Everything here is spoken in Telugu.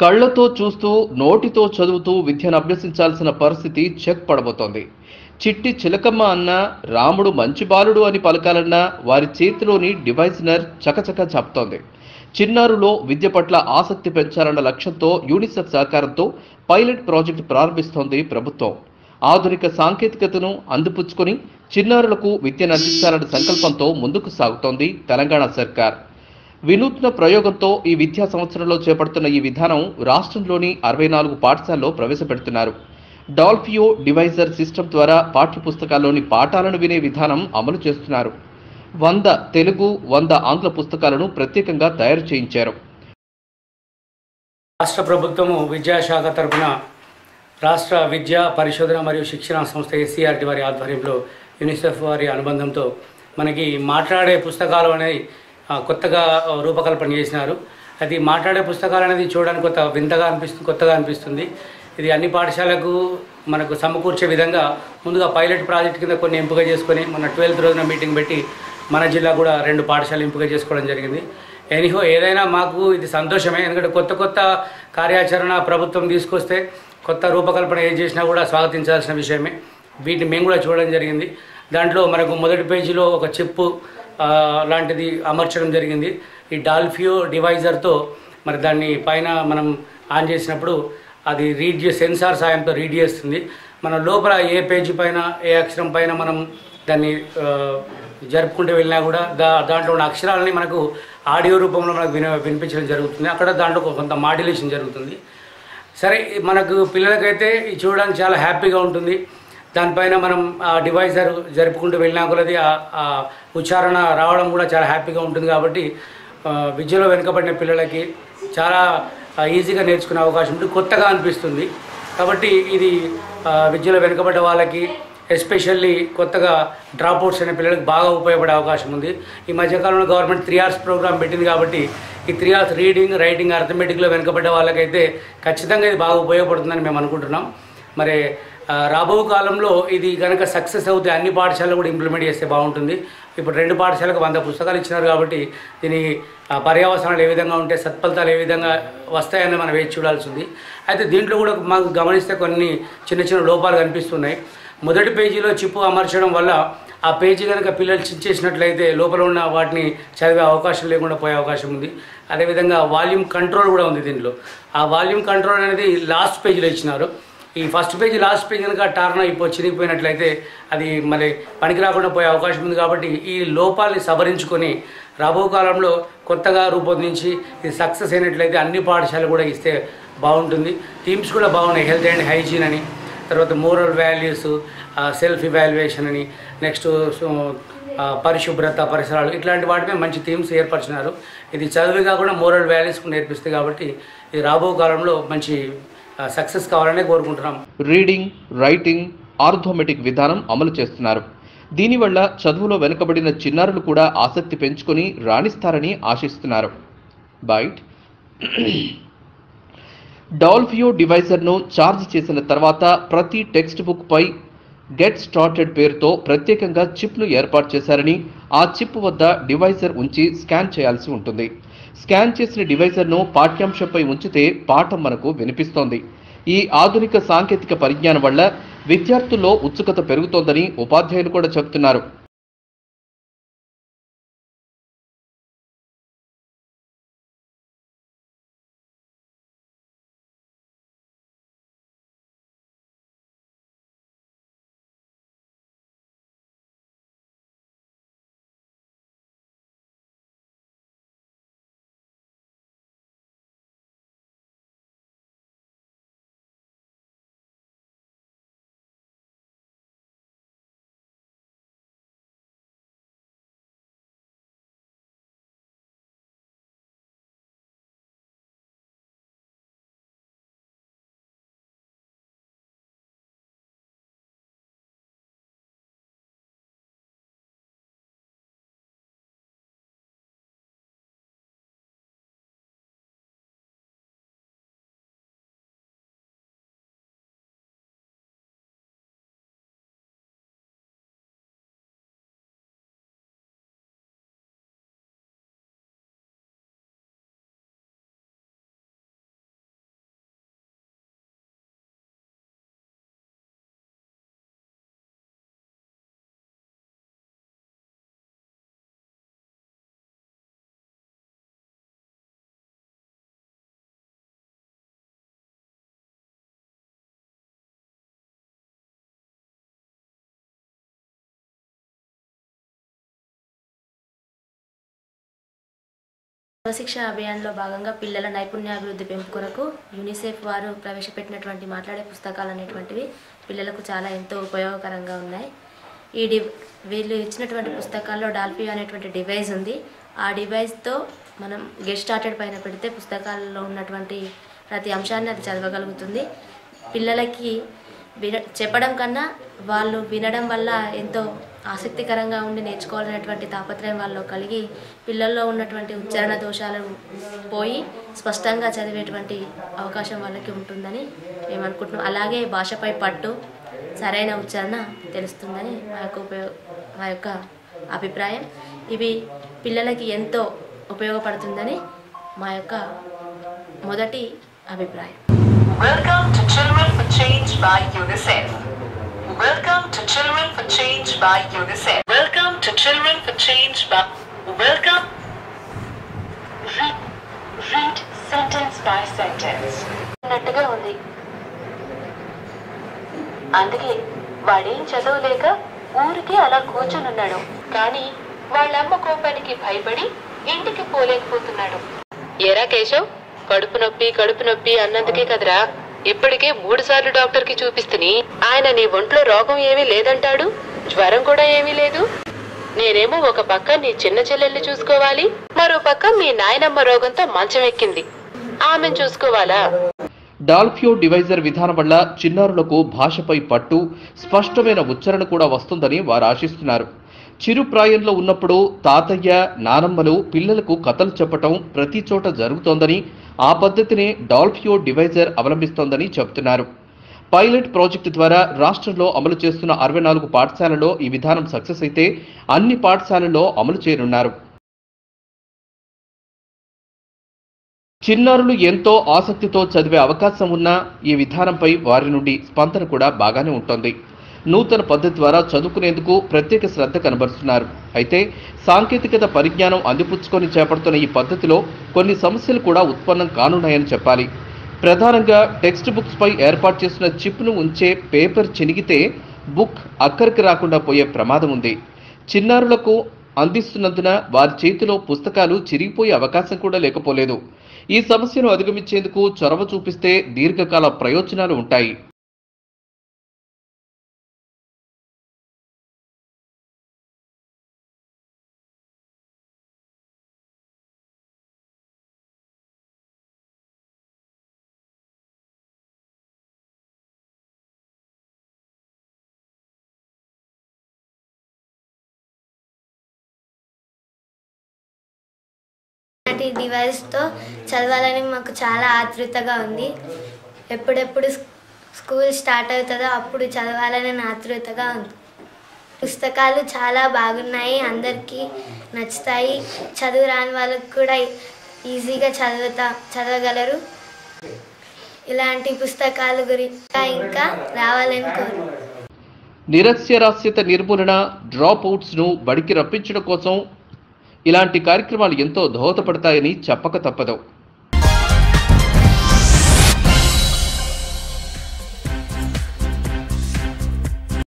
కళ్ళతో చూస్తూ నోటితో చదువుతూ విద్యను అభ్యసించాల్సిన పరిస్థితి చెక్ పడబోతోంది. చిట్టి చిలకమ్మ అన్న రాముడు మంచి బాలుడు అని పలకాలన్నా వారి చేతిలోని డివైజనర్ చకచక చెప్తోంది. చిన్నారులో విద్య పట్ల ఆసక్తి పెంచాలన్న లక్ష్యంతో యూనిసెఫ్ సహకారంతో పైలట్ ప్రాజెక్టు ప్రారంభిస్తోంది ప్రభుత్వం. ఆధునిక సాంకేతికతను అందిపుచ్చుకొని చిన్నారులకు విద్యను అందించాలన్న సంకల్పంతో ముందుకు సాగుతోంది తెలంగాణ సర్కార్. వినూత్న ప్రయోగంతో ఈ విద్యా సంవత్సరంలో చేపడుతున్న ఈ విధానం రాష్ట్రంలోని అరవై నాలుగు పాఠశాలలో ప్రవేశపెడుతున్నారు. డాల్ఫియో డివైజర్ సిస్టమ్ ద్వారా పాఠ్యపుస్తకాల్లోని పాఠాలను వినే విధానం అమలు చేస్తున్నారు. వంద తెలుగు వంద ఆంగ్ల పుస్తకాలను ప్రత్యేకంగా తయారు చేయించారు. రాష్ట్ర ప్రభుత్వము విద్యాశాఖ తరఫున రాష్ట్ర విద్యా పరిశోధన మరియు శిక్షణ సంస్థ ఎస్సీఆర్టీ వారి ఆధ్వర్యంలో యూనిసెఫ్ వారి అనుబంధంతో మనకి మాట్లాడే పుస్తకాలు అనేవి కొత్తగా రూపకల్పన చేసినారు. అది మాట్లాడే పుస్తకాలు అనేది చూడడానికి కొత్త వింతగా అనిపిస్తుంది కొత్తగా అనిపిస్తుంది. ఇది అన్ని పాఠశాలకు మనకు సమకూర్చే విధంగా ముందుగా పైలట్ ప్రాజెక్ట్ కింద కొన్ని ఎంపిక చేసుకొని మన ట్వెల్త్ రోజున మీటింగ్ పెట్టి మన జిల్లా కూడా రెండు పాఠశాలలు ఎంపిక చేసుకోవడం జరిగింది. ఎనీహో ఏదైనా మాకు ఇది సంతోషమే. ఎందుకంటే కొత్త కొత్త కార్యాచరణ ప్రభుత్వం తీసుకొస్తే కొత్త రూపకల్పన ఏం చేసినా కూడా స్వాగతించాల్సిన విషయమే. వీటిని మేము కూడా చూడడం జరిగింది. దాంట్లో మనకు మొదటి పేజీలో ఒక చెప్పు లాంటిది అమర్చడం జరిగింది. ఈ డాల్ఫియో డివైజర్తో మరి దాన్ని పైన మనం ఆన్ చేసినప్పుడు అది రీడ్ చే సెన్సార్ సాయంతో రీడ్ చేస్తుంది. మన లోపల ఏ పేజీ పైన ఏ అక్షరం పైన మనం దాన్ని జరుపుకుంటూ వెళ్ళినా కూడా దా దాంట్లో ఉన్న అక్షరాలని మనకు ఆడియో రూపంలో మనకు విన వినిపించడం జరుగుతుంది. అక్కడ దాంట్లో కొంత మాడ్యులేషన్ జరుగుతుంది. సరే మనకు పిల్లలకైతే ఇది చూడడానికి చాలా హ్యాపీగా ఉంటుంది. దానిపైన మనం ఆ డివైజర్ జరుపుకుంటూ వెళ్ళినా కొలది ఆ- ఉచ్చారణ రావడం కూడా చాలా హ్యాపీగా ఉంటుంది కాబట్టి విద్యలో వెనుకబడిన పిల్లలకి చాలా ఈజీగా నేర్చుకునే అవకాశం ఉంటుంది కొత్తగా అనిపిస్తుంది. కాబట్టి ఇది విద్యలో వెనుకబడ్డ వాళ్ళకి ఎస్పెషల్లీ కొత్తగా డ్రాప్ అవుట్స్ అనే పిల్లలకు బాగా ఉపయోగపడే అవకాశం ఉంది. ఈ మధ్యకాలంలో గవర్నమెంట్ త్రీ అవర్స్ ప్రోగ్రామ్ పెట్టింది కాబట్టి ఈ త్రీ అవర్స్ రీడింగ్ రైటింగ్ అర్థమెటిక్లో వెనుకబడ్డ వాళ్ళకైతే ఖచ్చితంగా ఇది బాగా ఉపయోగపడుతుందని మేము అనుకుంటున్నాం. మరి రాబో కాలంలో ఇది కనుక సక్సెస్ అవుతే అన్ని పాఠశాలలు కూడా ఇంప్లిమెంట్ చేస్తే బాగుంటుంది. ఇప్పుడు రెండు పాఠశాలకు వంద పుస్తకాలు ఇచ్చినారు కాబట్టి దీని పర్యావసనాలు ఏ విధంగా ఉంటే సత్ఫలితాలు ఏ విధంగా వస్తాయని మనం వేచి చూడాల్సి ఉంది. అయితే దీంట్లో కూడా మాకు గమనిస్తే కొన్ని చిన్న చిన్న లోపాలు కనిపిస్తున్నాయి. మొదటి పేజీలో చిప్పు అమర్చడం వల్ల ఆ పేజీ కనుక పిల్లలు చించేసినట్లయితే లోపల ఉన్న వాటిని చదివే అవకాశం లేకుండా పోయే అవకాశం ఉంది. అదేవిధంగా వాల్యూమ్ కంట్రోల్ కూడా ఉంది దీంట్లో. ఆ వాల్యూమ్ కంట్రోల్ అనేది లాస్ట్ పేజీలో ఇచ్చినారు. ఈ ఫస్ట్ పేజీ లాస్ట్ పేజ్ కనుక టర్న్ అయిపోయి చిరిగిపోయినట్లయితే అది మరి పనికి రాకుండా పోయే అవకాశం ఉంది కాబట్టి ఈ లోపాలని సవరించుకొని రాబో కాలంలో కొత్తగా రూపొందించి ఇది సక్సెస్ అయినట్లయితే అన్ని పాఠశాలలు కూడా ఇస్తే బాగుంటుంది. థీమ్స్ కూడా బాగున్నాయి హెల్త్ అండ్ హైజీన్ అని తర్వాత మోరల్ వాల్యూస్ సెల్ఫ్ ఇవాల్యుయేషన్ అని నెక్స్ట్ పరిశుభ్రత పరిసరాలు ఇట్లాంటి వాటిపై మంచి థీమ్స్ ఏర్పరిచినారు. ఇది చదివి కాకుండా మోరల్ వాల్యూస్ నేర్పిస్తుంది కాబట్టి ఇది రాబో కాలంలో మంచి సక్సెస్ కావాలనే కోరుకుంటున్నాం. రీడింగ్ రైటింగ్ ఆర్థోమెటిక్ విధానం అమలు చేస్తున్నారు. దీనివల్ల చదువులో వెనుకబడిన చిన్నారులు కూడా ఆసక్తి పెంచుకొని రాణిస్తారని ఆశిస్తున్నారు. బైట్. డాల్ఫియో డివైజర్ను ఛార్జ్ చేసిన తర్వాత ప్రతి టెక్స్ట్ బుక్ పై గెట్ స్టార్టెడ్ పేరుతో ప్రత్యేకంగా చిప్ను ఏర్పాటు చేశారని ఆ చిప్ వద్ద డివైజర్ ఉంచి స్కాన్ చేయాల్సి ఉంటుంది. స్కాన్ చేసిన డివైజర్ను పాఠ్యాంశంపై ఉంచితే పాఠం మనకు వినిపిస్తోంది. ఈ ఆధునిక సాంకేతిక పరిజ్ఞానం వల్ల విద్యార్థుల్లో ఉత్సుకత పెరుగుతోందని ఉపాధ్యాయులు కూడా చెబుతున్నారు. సర్వశిక్ష అభియాన్లో భాగంగా పిల్లల నైపుణ్యాభివృద్ధి పెంపుకొరకు యూనిసెఫ్ వారు ప్రవేశపెట్టినటువంటి మాట్లాడే పుస్తకాలు అనేటువంటివి పిల్లలకు చాలా ఎంతో ఉపయోగకరంగా ఉన్నాయి. ఈ డి వీళ్ళు ఇచ్చినటువంటి పుస్తకాల్లో డాల్ఫీ అనేటువంటి డివైస్ ఉంది. ఆ డివైస్తో మనం గెస్ట్ స్టార్టెడ్ పైన పెడితే పుస్తకాల్లో ఉన్నటువంటి ప్రతి అంశాన్ని అది చదవగలుగుతుంది. పిల్లలకి విన చెప్పడం కన్నా వాళ్ళు వినడం వల్ల ఎంతో ఆసక్తికరంగా ఉండి నేర్చుకోవాలనేటువంటి తాపత్రయం వాళ్ళు కలిగి పిల్లల్లో ఉన్నటువంటి ఉచ్చారణ దోషాలు పోయి స్పష్టంగా చదివేటువంటి అవకాశం వాళ్ళకి ఉంటుందని మేము అనుకుంటున్నాం అలాగే భాషపై పట్టు సరైన ఉచ్చారణ తెలుస్తుందని మా యొక్క ఉపయోగ మా యొక్క అభిప్రాయం. ఇవి పిల్లలకి ఎంతో ఉపయోగపడుతుందని మా యొక్క మొదటి అభిప్రాయం. Welcome to Children for Change by UNICEF. Welcome to Children for Change by UNICEF. Welcome to Children for Change by. Welcome. Read, read sentence by sentence. అన్నట్టుగా ఉంది అందుకే వాడేం చదవలేక ఊరికే అలా కూర్చొనున్నాడు కానీ వాళ్ళమ్మ కోపానికి భయపడి ఇంటికి పోలేకపోతున్నాడు ఏరా కేశవ్ కడుపు నొప్పి కడుపు నొప్పి అన్నందుకే కదరా ఇప్పటికే మూడుసార్లు డాక్టర్కి డాక్టర్కి చూపిస్తుని ఆయన నీ ఒంట్లో రోగం ఏమీ లేదంటాడు? జ్వరం కూడా ఏమీ లేదు? నేనేమో ఒక పక్క నీ చిన్న చెల్లెల్ని చూసుకోవాలి మరో పక్క మీ నాయనమ్మ రోగంతో మంచం ఎక్కింది. ఆమెను చూసుకోవాలా? డాల్ఫియో డివైజర్ విధానం వల్ల చిన్నారులకు భాషపై పట్టు స్పష్టమైన ఉచ్చారణ కూడా వస్తుందని వారు ఆశిస్తున్నారు. చిరు ప్రాయంలో ఉన్నప్పుడు తాతయ్య నానమ్మలు పిల్లలకు కథలు చెప్పటం ప్రతి చోట జరుగుతోందని ఆ పద్ధతినే డాల్ఫియో డివైజర్ అవలంబిస్తోందని చెబుతున్నారు. పైలట్ ప్రాజెక్టు ద్వారా రాష్ట్రంలో అమలు చేస్తున్న అరవై నాలుగు పాఠశాలలో ఈ విధానం సక్సెస్ అయితే అన్ని పాఠశాలల్లో అమలు చేయనున్నారు. చిన్నారులు ఎంతో ఆసక్తితో చదివే అవకాశం ఉన్న ఈ విధానంపై వారి నుండి స్పందన కూడా బాగానే ఉంటుంది. నూతన పద్ధతి ద్వారా చదువుకునేందుకు ప్రత్యేక శ్రద్ధ కనబరుస్తున్నారు. అయితే సాంకేతికత పరిజ్ఞానం అందిపుచ్చుకొని చేపడుతున్న ఈ పద్ధతిలో కొన్ని సమస్యలు కూడా ఉత్పన్నం కానున్నాయని చెప్పాలి. ప్రధానంగా టెక్స్ట్ బుక్స్పై ఏర్పాటు చేసిన చిప్ను ఉంచే పేపర్ చినిగితే బుక్ అక్కడికి రాకుండా పోయే ప్రమాదం ఉంది. చిన్నారులకు అందిస్తున్నందున వారి చేతిలో పుస్తకాలు చిరిగిపోయే అవకాశం కూడా లేకపోలేదు. ఈ సమస్యను అధిగమించేందుకు చొరవ చూపిస్తే దీర్ఘకాల ప్రయోజనాలు ఉంటాయి. ఇలాంటి డివైస్తో చదవాలని మాకు చాలా ఆతృతగా ఉంది. ఎప్పుడెప్పుడు స్కూల్ స్టార్ట్ అవుతుందో అప్పుడు చదవాలని ఆతృతగా ఉంది. పుస్తకాలు చాలా బాగున్నాయి అందరికీ నచ్చుతాయి. చదువు రాని వాళ్ళకు కూడా ఈజీగా చదువుతా చదవగలరు. ఇలాంటి పుస్తకాలు గురించి ఇంకా రావాలని కోరు నిరస్యరాస్యత నిర్మూలన డ్రాప్ అవుట్స్ను బడికి రప్పించడం కోసం ఇలాంటి కార్యక్రమాలు ఎంతో దోహదపడతాయని చెప్పక తప్పదు.